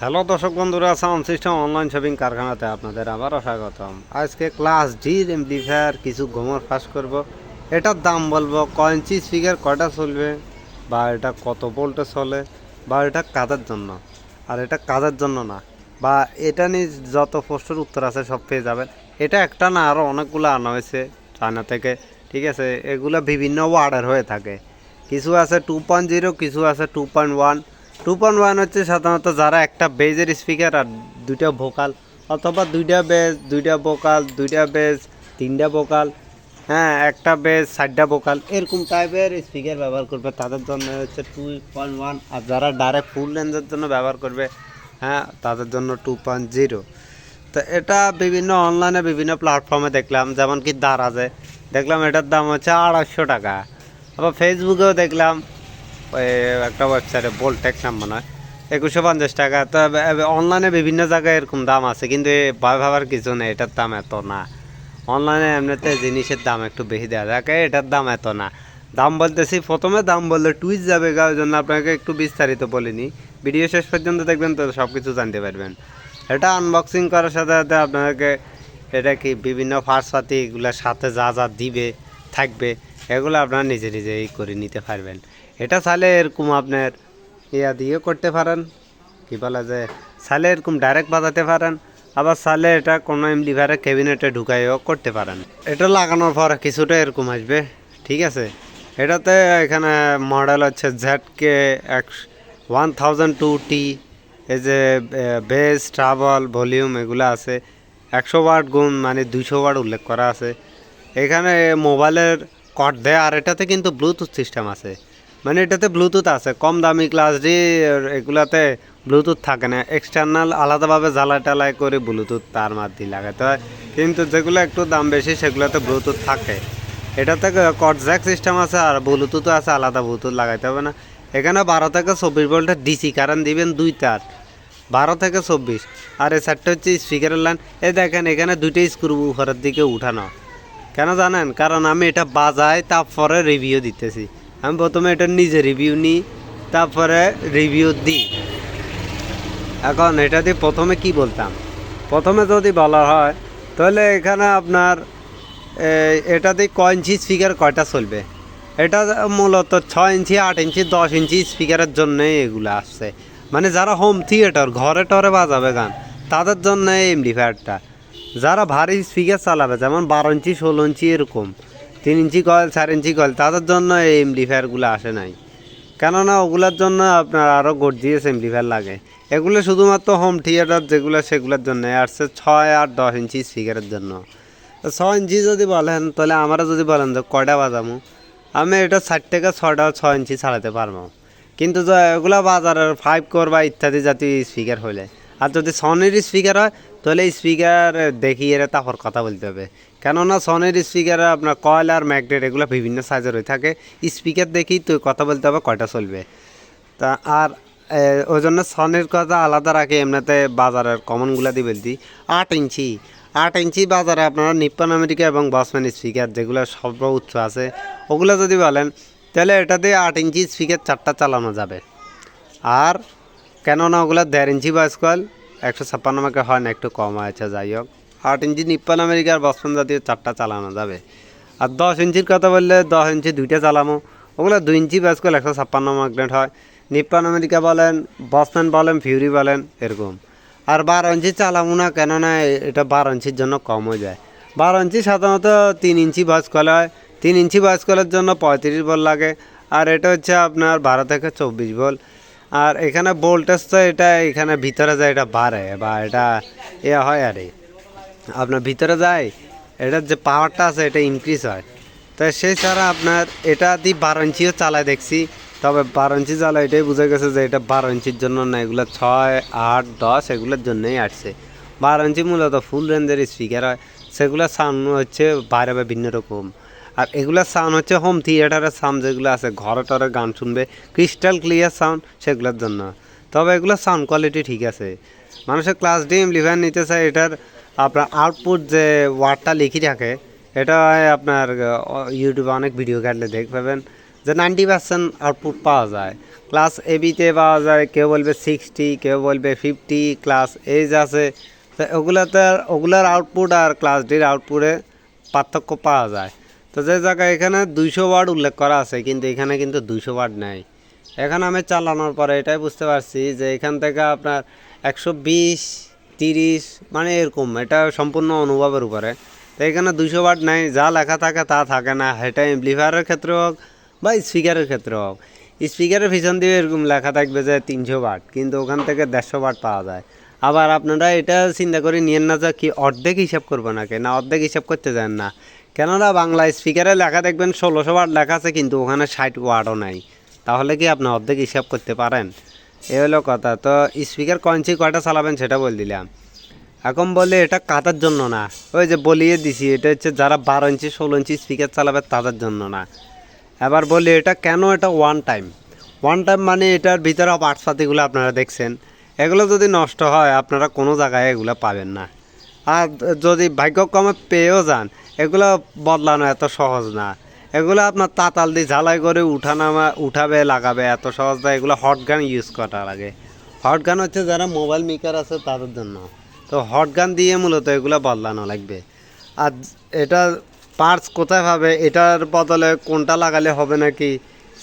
Hello দর্শক বন্ধুরা sound system online shopping কারখানাতে আপনাদের আবারও স্বাগতম। আজকে ক্লাস জির এমপ্লিফায়ার কিছু গোমর ফাঁস করব। এটার দাম বলব কয়েঞ্চি স্পিকার কয়টা চলবে বা এটা কত ভোল্টে চলে বা এটা কাজের জন্য? আর এটা কাজের জন্য না? বা এটা নিয়ে যত প্রশ্নের উত্তর আছে সব পেয়ে যাবেন। এটা একটা না আরও অনেকগুলো আনা হয়েছে চায়না থেকে, ঠিক আছে? এগুলো বিভিন্ন ওয়ার্ডের হয়ে থাকে। কিছু আছে টু পয়েন্ট জিরো কিছু আছে two point one two point one হচ্ছে সাধারণত যারা একটা বেজের স্পিকার আর দুইটা ভোকাল অথবা দুইটা বেজ দুইটা ভোকাল দুইটা বেজ তিনটা ভোকাল হ্যাঁ একটা বেজ চারটা ভোকাল এরকম টাইপের স্পিকার ব্যবহার করবে। তাদের জন্য হচ্ছে টু পয়েন্ট ওয়ান আর যারা ডাইরেক্ট ফুল রেঞ্জের জন্য ব্যবহার করবে হ্যাঁ তাদের জন্য টু পয়েন্ট জিরো তো এটা বিভিন্ন অনলাইনে বিভিন্ন প্ল্যাটফর্মে দেখলাম, যেমন কি দারাজে। দেখলাম এটার দাম হচ্ছে আড়াইশো টাকা। আবার ফেসবুকেও দেখলাম ওই একটা ওয়েবসাইটে বোলটেক নাম মনে হয় একুশশো পঞ্চাশ টাকা। তো অনলাইনে বিভিন্ন জায়গায় এরকম দাম আছে কিন্তু ভাবার কিছু নেই এটার দাম এত না। অনলাইনে এমনিতে জিনিসের দাম একটু বেশি দেওয়া থাকে এটার দাম এত না। দাম বলতেছি প্রথমে দাম বললে টুইট যাবে গা, ওই জন্য আপনাকে একটু বিস্তারিত বলিনি ভিডিও শেষ পর্যন্ত দেখবেন তো সব কিছু জানতে পারবেন। এটা আনবক্সিং করার সাথে সাথে আপনাকে এটা কি বিভিন্ন ফার্স্টপাতি এগুলোর সাথে যা যা দিবে থাকবে এগুলো আপনারা নিজে নিজেই করে নিতে পারবেন। এটা চাইলে এরকম আপনার ইয়া দিয়ে করতে পারেন। কি বলা যায় চাইলে এরকম ডাইরেক্ট বাজাতে পারেন। আবার চাইলে এটা কোনো এমডিভারে ক্যাবিনেটে ঢুকাইও করতে পারেন। এটা লাগানোর পর কিছুটা এরকম আসবে, ঠিক আছে? এটাতে এখানে মডেল হচ্ছে জেড কে এক ওয়ান থাউজেন্ড টু টি এই যে বেস ট্রাভেল ভলিউম এগুলো আছে। একশো ওয়াট গুণ মানে দুইশো ওয়াট উল্লেখ করা আছে। এখানে মোবাইলের কট দেয়, আর এটাতে কিন্তু ব্লুটুথ সিস্টেম আছে। মানে এটাতে ব্লুটুথ আছে। কম দামি ক্লাস ডি এগুলাতে ব্লুটুথ থাকে না। এক্সটার্নাল আলাদাভাবে জ্বালা টালাই করে ব্লুটুথ তার মাধ্যমে লাগাতে হয়। কিন্তু যেগুলো একটু দাম বেশি, সেগুলোতে ব্লুটুথ থাকে। এটাতে কট জ্যাক সিস্টেম আছে আর ব্লুটুথও আছে, আলাদা ব্লুটুথ লাগাইতে হবে না। এখানে বারো থেকে চব্বিশ ভোল্টের ডিসি কারেন্ট দিবেন দুই তার বারো থেকে চব্বিশ। আর এই সারটা হচ্ছে স্পিকারের লাইন এই দেখেন, এখানে দুইটাই স্ক্রু উপরের দিকে উঠানো। কেন জানেন? কারণ আমি এটা বাজাই তারপরে রিভিউ দিতেছি। আমি প্রথমে এটা নিজে রিভিউ নিই তারপরে রিভিউ দিই। এখন এটা দিয়ে প্রথমে কি বলতাম? প্রথমে যদি বলা হয় তাহলে এখানে আপনার এই, এটা দিয়ে ক ইঞ্চি স্পিকার কয়টা চলবে? এটা মূলত ছয় ইঞ্চি আট ইঞ্চি দশ ইঞ্চি স্পিকারের জন্যই এগুলো আসছে। মানে যারা হোম থিয়েটার ঘরে টরে বাজাবে গান তাদের জন্য এই এমডিফায়ারটা যারা ভারী স্পিকার চালাবে যেমন বারো ইঞ্চি ষোলো ইঞ্চি এরকম তিন ইঞ্চি কয়েল চার ইঞ্চি কয়েল তাদের জন্য এই এমডিফায়ারগুলো আসে নাই। কেননা ওগুলোর জন্য আপনার আরও গর্জিয়াস এমপ্লিফায়ার লাগে। এগুলো শুধুমাত্র হোম থিয়েটার যেগুলো, সেগুলোর জন্য আসছে ছয় আর দশ ইঞ্চি স্পিকারের জন্য। ছয় ইঞ্চি যদি বলেন, তাহলে আমরা যদি বলেন যে কয়টা বাজামু আমি এটা ষাট থেকে ছটা ছয় ইঞ্চি ছাড়াতে পারব। কিন্তু এগুলো বাজারের ফাইভ কোর বা ইত্যাদি জাতীয় স্পিকার হলে আর যদি সনির স্পিকার হয়, তাহলে স্পিকার দেখিয়ে তারপর কথা বলতে হবে। কেননা সনির স্পিকার আপনার কয়েল আর ম্যাগনেট এগুলো বিভিন্ন সাইজের হয়ে থাকে। স্পিকার দেখি তো কথা বলতে হবে কয়টা চলবে। তা আর ওই জন্য সনের কথা আলাদা রাখে, এমনিতে বাজারের কমনগুলো দিয়ে বলছি। আট ইঞ্চি আট ইঞ্চি বাজারে আপনারা নিপ্পন আমেরিকা এবং বসম্যান স্পিকার যেগুলো সর্বোচ্চ আছে, ওগুলো যদি বলেন, তাহলে এটা দিয়ে আট ইঞ্চি স্পিকার চারটা চালানো যাবে। আর কেননা ওগুলো দেড় ইঞ্চি বয়স কল একশো ছাপ্পান্ন মাকে হয় না, একটু কম আছে, যাই হোক। আট ইঞ্চি নিপ্পন আমেরিকার বসপন জাতীয় চারটা চালানো যাবে। আর দশ ইঞ্চির কথা বললে দশ ইঞ্চি দুইটা চালামো। ওগুলো দুই ইঞ্চি বয়স কল একশো ছাপ্পান্ন ম্যাগনেট হয়। নিপ্পান আমেরিকা বলেন বসম্যান বলেন, ফিউরি বলেন, এরকম। আর বারো ইঞ্চি চালামো না, কেননা এটা বারো ইঞ্চির জন্য কম হয়ে যায়। বারো ইঞ্চি সাধারণত তিন ইঞ্চি বয়স কল হয়। তিন ইঞ্চি বয়স কলের জন্য পঁয়ত্রিশ বল লাগে। আর এটা হচ্ছে আপনার বারো থেকে চব্বিশ বল আর এখানে ভোল্টেজ তো এটা এখানে ভিতরে যায় এটা বাড়ে বা এটা এ হয় আর আপনার ভিতরে যায়, এটার যে পাওয়ারটা আছে এটা ইনক্রিজ হয়। তো সেই ছাড়া আপনার এটা দিয়ে বারো ইঞ্চিও চালায় দেখছি, তবে বারো ইঞ্চি চালা এটাই বোঝা গেছে যে এটা বারো ইঞ্চির জন্য না, এগুলো ছয়, আট, দশ এগুলোর জন্যই আসছে। বারো ইঞ্চি মূলত ফুল রেঞ্জের স্পিকার হয়, সেগুলো সাউন্ড হচ্ছে বাইরে বা ভিন্ন রকম। আর এগুলোর সাউন্ড হচ্ছে হোম থিয়েটারের সাউন্ড যেগুলো আছে, ঘরে টরে গান শুনবে ক্রিস্টাল ক্লিয়ার সাউন্ড সেগুলোর জন্য। তবে এগুলোর সাউন্ড কোয়ালিটি ঠিক আছে। মানুষের ক্লাস ডি লিভার নিতে চায়, এটার আপনার আউটপুট যে ওয়ার্ডটা লিখি থাকে, এটা আপনার ইউটিউবে অনেক ভিডিও কাটলে দেখ পাবেন যে নাইনটি পার্সেন্ট আউটপুট পাওয়া যায়। ক্লাস এবিতে পাওয়া যায়, কেউ বলবে সিক্সটি কেউ বলবে ফিফটি ক্লাস এইজ আছে, তো ওগুলাতে ওগুলার আউটপুট আর ক্লাস ডির আউটপুটে পার্থক্য পাওয়া যায়। তো যে জায়গায় এখানে দুইশো ওয়ার্ড উল্লেখ করা আছে, কিন্তু এখানে কিন্তু দুইশো ওয়ার্ড নেই। এখন আমি চালানোর পরে এটাই বুঝতে পারছি যে এখান থেকে আপনার একশো বিশ, তিরিশ মানে এরকম, এটা সম্পূর্ণ অনুভবের উপরে। তো এখানে দুইশো ওয়াট নাই, যা লেখা থাকে তা থাকে না, এটা এমপ্লিফায়ারের ক্ষেত্রে হোক বা স্পিকারের ক্ষেত্রে হোক। স্পিকারের পিছন দিয়ে এরকম লেখা থাকবে যে তিনশো ওয়াট কিন্তু ওখান থেকে দেড়শো ওয়াট পাওয়া যায়। আবার আপনারা এটা চিন্তা করে নিয়েন না যে কি অর্ধেক হিসাব করব নাকি? না, অর্ধেক হিসাব করতে যান না। কেননা বাংলা স্পিকারে লেখা দেখবেন ষোলোশো ওয়াট লেখা আছে, কিন্তু ওখানে ষাট ওয়ার্ডও নাই। তাহলে কি আপনি অর্ধেক হিসাব করতে পারেন? এ হলো কথা। তো স্পিকার কঞ্চি কয়টা চালাবেন সেটা বল দিলাম। এখন বলে এটা কাতার জন্য না? ওই যে বলিয়ে দিছি, এটা হচ্ছে যারা বারো ইঞ্চি, ষোলো ইঞ্চি স্পিকার চালাবে তাদের জন্য না। এবার বলি, এটা কেন এটা ওয়ান টাইম ওয়ান টাইম মানে এটার ভিতরে পার্টসপাতিগুলো আপনারা দেখছেন এগুলো যদি নষ্ট হয় আপনারা কোনো জায়গায় এগুলো পাবেন না আর যদি ভাগ্যক্রমে পেয়েও যান, এগুলো বদলানো এত সহজ না। এগুলো আপনার তাতাল দিয়ে ঝালাই করে উঠানামা উঠাবে, লাগাবে এত সহজ না, এগুলো হট গান ইউজ করা লাগে। হট গান হচ্ছে যারা মোবাইল মেকার আছে তাদের জন্য। তো হট গান দিয়ে মূলত এগুলো বদলানো লাগবে। আর এটা পার্টস কোথায় পাবে, এটার বদলে কোনটা লাগালে হবে নাকি,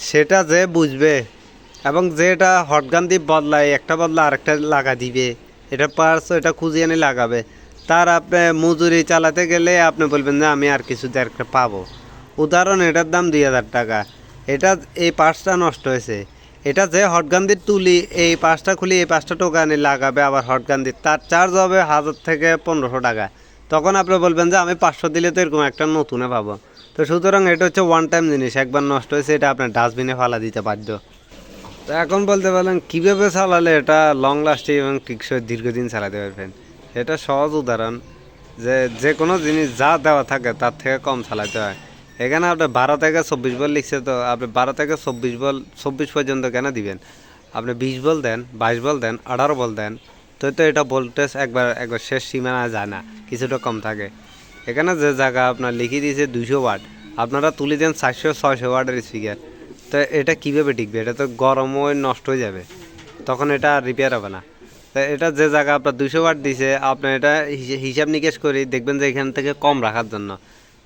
সেটা যে বুঝবে এবং যেটা হট গান দিয়ে বদলায়, একটা বদলা আরেকটা লাগা দিবে, এটা পার্টস এটা খুঁজে এনে লাগাবে। তার আপনি মজুরি চালাতে গেলে আপনি বলবেন যে আমি আর কিছু একটা পাবো। উদাহরণ, এটার দাম দুই হাজার টাকা। এটা এই পার্টসটা নষ্ট হয়েছে। এটা যে হটগান্দির তুলি, এই পাঁচটা খুলি, এই পাঁচটা টোকা এনে লাগাবে, আবার হটগান্দির তার চার্জ হবে হাজার থেকে পনেরোশো টাকা। তখন আপনি বলবেন যে আমি পাঁচশো দিলে তো এরকম একটা নতুনে পাবো। তো সুতরাং এটা হচ্ছে ওয়ান টাইম জিনিস, একবার নষ্ট হয়েছে, এটা আপনার ডাস্টবিনে ফালা দিতে বাধ্য। তো এখন বলতে পারেন কীভাবে চালালে এটা লং লাস্টিং এবং টিকসই দীর্ঘদিন চালাতে পারবেন? এটা সহজ উদাহরণ যে যে কোনো জিনিস যা দেওয়া থাকে তার থেকে কম চালাতে হয়। এখানে আপনি বারো থেকে চব্বিশ বল লিখছে তো আপনি বারো থেকে চব্বিশ বল, চব্বিশ পর্যন্ত কেন দিবেন? আপনি বিশ বল দেন, বাইশ বল দেন, আঠারো বল দেন, তো তো এটা ভোল্টেজ একবার একবার শেষ সীমানা যায় না, কিছুটা কম থাকে। এখানে যে জায়গা আপনার লিখে দিয়েছে দুইশো ওয়াট, আপনারা তুলে দেন চারশো, ছয়শো ওয়াটের স্পিকার তো এটা কীভাবে টিকবে? এটা তো গরম হয়ে নষ্ট হয়ে যাবে, তখন এটা রিপেয়ার হবে না। এটা যে জায়গা আপনার দুশো ওয়াট দিছে, আপনি এটা হিসে- হিসাব নিকেশ করি, দেখবেন যে এখান থেকে কম রাখার জন্য।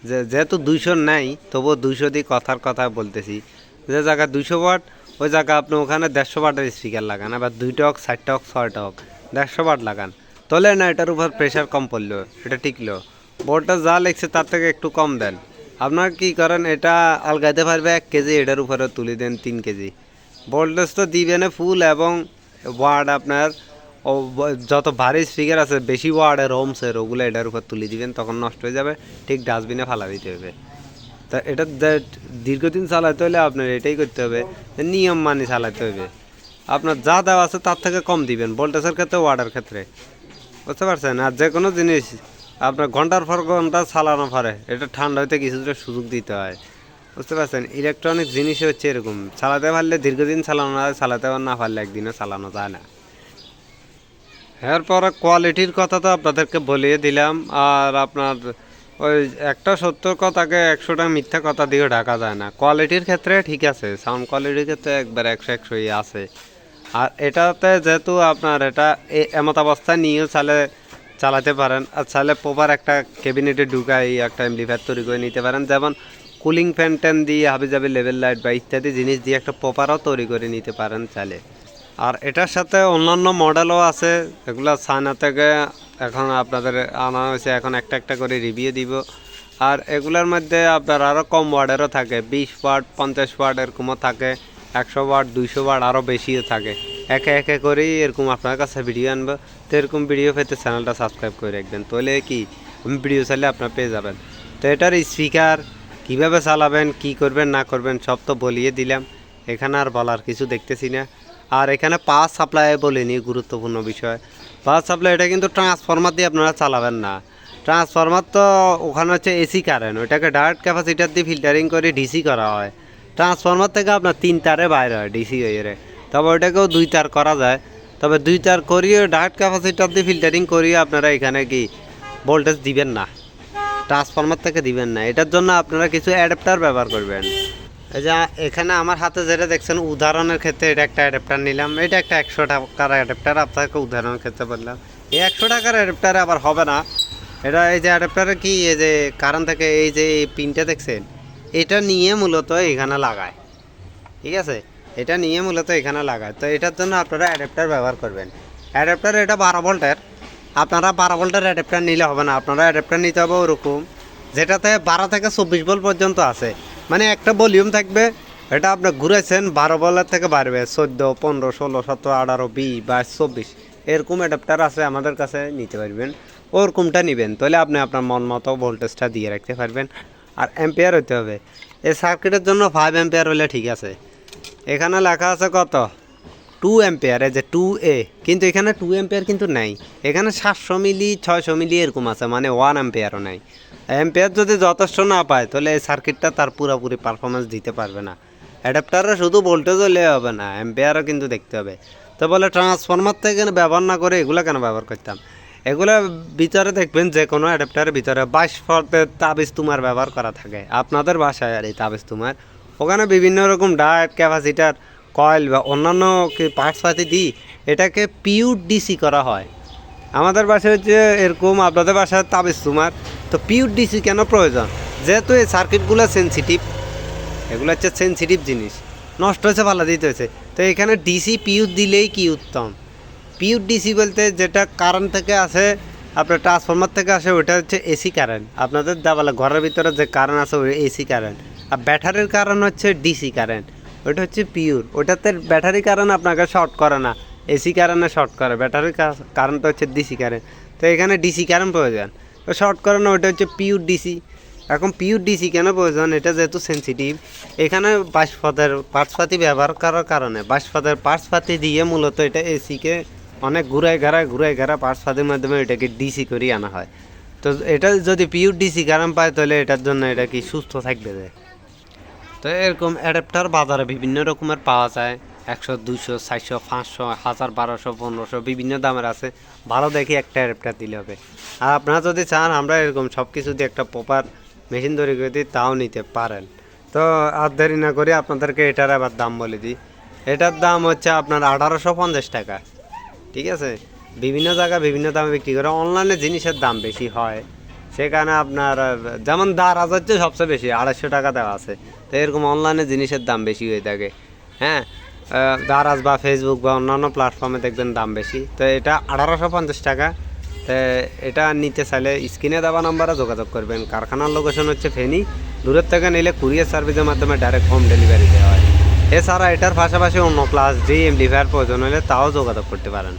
যে যেহেতু দুইশো নেই, তবুও দুইশো দিয়ে কথার কথা বলতেছি। যে জায়গা দুশো ওয়াট, ওই জায়গা আপনি ওখানে দেড়শো ওয়াটের স্পিকার লাগান, আবার দুইটা হোক, চারটা হোক, ছয়টা হোক, দেড়শো ওয়াট লাগান। তাহলে না, এটার উপর প্রেশার কম পড়ল, এটা টিকলো। বোর্ডটা যা লিখছে তার থেকে একটু কম দেন। আপনার কি করেন, এটা আলগাইতে পারবে এক কেজি, এটার উপরে তুলে দেন তিন কেজি। ভোল্টেজ তো দিবেন ফুল এবং ওয়ার্ড আপনার যত ভারী স্পিকার আছে, বেশি ওয়ার্ডের হোমসের ওগুলো এটার উপর তুলে দিবেন, তখন নষ্ট হয়ে যাবে। ঠিক ডাস্টবিনে ফালা দিতে হবে। তা এটা দীর্ঘদিন চালাতে হলে আপনার এটাই করতে হবে নিয়ম মানি চালাতে হবে। আপনার যা দেওয়া আছে তার থেকে কম দিবেন ভোল্টেজের ক্ষেত্রে ওয়ার্ডের ক্ষেত্রে। বুঝতে পারছেন? আর যে কোনো জিনিস, আপনার ঘণ্টার পর ঘণ্টা চালানো পারে, এটা ঠান্ডা হইতে কিছুটা সুযোগ দিতে হয়। বুঝতে পারছেন? ইলেকট্রনিক জিনিস হচ্ছে এরকম। চালাতে পারলে দীর্ঘদিন চালানো যায় চালাতে না পারলে একদিনও চালানো যায় না। এরপরে কোয়ালিটির কথা তো আপনাদেরকে বলিয়ে দিলাম, আর আপনার ওই একটা সত্য কথাকে একশোটা মিথ্যা কথা দিয়ে ঢাকা যায় না। কোয়ালিটির ক্ষেত্রে ঠিক আছে সাউন্ড কোয়ালিটির ক্ষেত্রে একবার একশো একশোই আছে। আর এটাতে যেহেতু আপনার এটা এমত অবস্থায় নিয়েও চালে চালাতে পারেন, আর চাইলে প্রপার একটা ক্যাবিনেটে ঢুকাই, একটা এমপ্লিফায়ার তৈরি করে নিতে পারেন। যেমন কুলিং ফ্যান ট্যান দিয়ে হাবি জাবি লেভেল লাইট বা ইত্যাদি জিনিস দিয়ে একটা প্রপারও তৈরি করে নিতে পারেন চাইলে আর এটার সাথে অন্যান্য মডেলও আছে। এগুলো চায়না থেকে এখন আপনাদের আনা হয়েছে। এখন একটা একটা করে রিভিউ দিব। আর এগুলোর মধ্যে আপনার আরও কম ওয়ার্ডেরও থাকে। বিশ ওয়াট পঞ্চাশ ওয়াট এরকমও থাকে। একশো ওয়াট দুইশো ওয়ার্ড আরও বেশিও থাকে। একে একে করেই এরকম আপনার কাছে ভিডিও আনব। তো এরকম ভিডিও পেতে চ্যানেলটা সাবস্ক্রাইব করে রাখবেন। তাহলে কি? আমি ভিডিও চাইলে আপনার পেয়ে যাবেন। তো এটার স্পিকার কীভাবে চালাবেন, কি করবেন, না করবেন সব তো বলিয়ে দিলাম। এখানে আর বলার কিছু দেখতেছি না। আর এখানে পাওয়ার সাপ্লাই বলিনি, গুরুত্বপূর্ণ বিষয়। পাওয়ার সাপ্লাই, এটা কিন্তু ট্রান্সফরমার দিয়ে আপনারা চালাবেন না। ট্রান্সফরমার তো ওখানে হচ্ছে এসি কারেন্ট ওইটাকে ডাইরেক্ট ক্যাপাসিটার দিয়ে ফিল্টারিং করে ডিসি করা হয়। ট্রান্সফরমার থেকে আপনার তিন তারে বাইরে হয় ডিসি হয়ে তবে ওইটাকেও দুই তার করা যায়। তবে দুই তার করিয়ে ডাইরেক্ট ক্যাপাসিটার দিয়ে ফিল্টারিং করিয়ে আপনারা এখানে কি ভোল্টেজ দিবেন না। ট্রান্সফরমার থেকে দিবেন না। এটার জন্য আপনারা কিছু অ্যাডাপ্টার ব্যবহার করবেন। এই যে এখানে আমার হাতে যেটা দেখছেন, উদাহরণের ক্ষেত্রে এটা একটা অ্যাডাপ্টার নিলাম। এটা একটা একশো টাকার অ্যাডাপ্টার আপনাকে উদাহরণের ক্ষেত্রে বললাম। এই একশো টাকার অ্যাডাপ্টারে আবার হবে না। এটা এই যে অ্যাডাপ্টারে কি, এই যে কারণ থেকে এই যে পিনটা দেখছেন, এটা নিয়ে মূলত এখানে লাগায়। ঠিক আছে? এটা নিয়ে মূলত এখানে লাগায়। তো এটার জন্য আপনারা অ্যাডাপ্টার ব্যবহার করবেন। অ্যাডাপ্টার এটা বারো ভোল্টের। আপনারা বারো ভোল্টের অ্যাডাপ্টার নিলে হবে না। আপনারা অ্যাডাপ্টার নিতে হবে ওরকম, যেটাতে বারো থেকে চব্বিশ ভোল্ট পর্যন্ত আছে। মানে একটা ভলিউম থাকবে, এটা আপনি ঘুরেছেন বারো বলার থেকে বাড়বে, চোদ্দ, পনেরো, ষোলো, সতেরো, আঠারো, বিশ, বাইশ, চব্বিশ। এরকম অ্যাডাপ্টার আছে আমাদের কাছে, নিতে পারবেন। ওরকমটা নেবেন, তাহলে আপনি আপনার মন মতো ভোল্টেজটা দিয়ে রাখতে পারবেন। আর অ্যাম্পিয়ার হতে হবে। এই সার্কিটের জন্য ফাইভ অ্যাম্পিয়ার হলে ঠিক আছে। এখানে লেখা আছে কত? টু অ্যাম্পিয়ার এই যে টু এ কিন্তু এখানে টু অ্যাম্পিয়ার কিন্তু নাই। এখানে সাতশো মিলি, ছয়শো মিলি এরকম আছে মানে ওয়ান অ্যাম্পিয়ারও নাই। অ্যাম্পিয়ার যদি যথেষ্ট না পায়, তাহলে এই সার্কিটটা তার পুরোপুরি পারফরমেন্স দিতে পারবে না। অ্যাডাপ্টারে শুধু ভোল্টেজ হলে হবে না অ্যাম্পিয়ারও কিন্তু দেখতে হবে। তো বলে ট্রান্সফর্মার থেকে ব্যবহার না করে এগুলো কেন ব্যবহার করতাম? এগুলো ভিতরে দেখবেন যে কোনো অ্যাডাপ্টারের ভিতরে বাইশ ফর্তের তাবিজ তোমার ব্যবহার করা থাকে। আপনাদের বাসায় আর এই তাবিজ তোমার। ওখানে বিভিন্ন রকম ডায়েট ক্যাপাসিটার, কয়েল বা অন্যান্য পার্টস পাতি দিই, এটাকে পিউর ডিসি করা হয়। আমাদের বাসায় হচ্ছে এরকম, আপনাদের বাসায় তাবিজ তোমার, তো পিউর ডিসি কেন প্রয়োজন? যেহেতু এই সার্কিটগুলো সেন্সিটিভ এগুলো হচ্ছে সেন্সিটিভ জিনিস। নষ্ট হয়েছে ভালো দিতে হয়েছে। তো এখানে ডিসি পিউর দিলেই কি উত্তম? পিউর ডিসি বলতে যেটা কারেন্ট থেকে আসে, আপনার ট্রান্সফর্মার থেকে আসে ওটা হচ্ছে এসি কারেন্ট আপনাদের দেওয়ালে, ঘরের ভিতরে যে কারেন্ট আছে, ওই এসি কারেন্ট আর ব্যাটারির কারণ হচ্ছে ডিসি কারেন্ট ওটা হচ্ছে পিওর ওটাতে ব্যাটারি কারণ আপনাকে শর্ট করে না। এসি কারেন্টে শর্ট করে ব্যাটারির কারেন্ট হচ্ছে ডিসি কারেন্ট তো এখানে ডিসি কারেন্ট প্রয়োজন। তো শর্ট করে না ওটা হচ্ছে পিওর ডিসি এখন পিওর ডিসি কেন প্রয়োজন? এটা যেহেতু সেন্সিটিভ এখানে বাঁশপাতের পার্টসপাতি ব্যবহার করার কারণে। বাঁশপাতের পার্টসপাতি দিয়ে মূলত এটা এসিকে অনেক ঘুরায় ঘেরায়, ঘুরায় ঘেরা পার্টসপাতির মাধ্যমে এটাকে ডিসি করিয়ে আনা হয়। তো এটা যদি পিওর ডিসি কারেন্ট পায়, তাহলে এটার জন্য এটা কি সুস্থ থাকবে তো এরকম অ্যাডাপ্টার বাজারে বিভিন্ন রকমের পাওয়া যায়। একশো দুশো চারশো, পাঁচশো, হাজার, বারোশো, পনেরোশো বিভিন্ন দামের আছে। ভালো দেখে একটা অ্যাডাপ্টার দিলে হবে। আর আপনারা যদি চান, আমরা এরকম সব কিছু দিয়ে একটা প্রপার মেশিন তৈরি করে দিই, তাও নিতে পারেন। তো আর দেরি না করে আপনাদেরকে এটার আবার দাম বলে দিই। এটার দাম হচ্ছে আপনার আঠারোশো পঞ্চাশ টাকা। ঠিক আছে? বিভিন্ন জায়গায় বিভিন্ন দামে বিক্রি করে অনলাইনে জিনিসের দাম বেশি হয়। সেখানে আপনার, যেমন দারাজ হচ্ছে সবচেয়ে বেশি, আড়াইশো টাকা দেওয়া আছে। তো এরকম অনলাইনে জিনিসের দাম বেশি হয়ে থাকে। হ্যাঁ? দারাজ বা ফেসবুক বা অন্যান্য প্ল্যাটফর্মে দেখবেন দাম বেশি। তো এটা আঠারোশো পঞ্চাশ টাকা। তো এটা নিতে চাইলে স্ক্রিনে দেওয়া নাম্বারে যোগাযোগ করবেন। কারখানার লোকেশন হচ্ছে ফেনি। দূরের থেকে নিলে কুরিয়ার সার্ভিসের মাধ্যমে ডাইরেক্ট হোম ডেলিভারি দেওয়া হয়। এছাড়া এটার পাশাপাশি অন্য ক্লাস ডি এমপ্লিফায়ার প্রয়োজন হলে তাও যোগাযোগ করতে পারেন।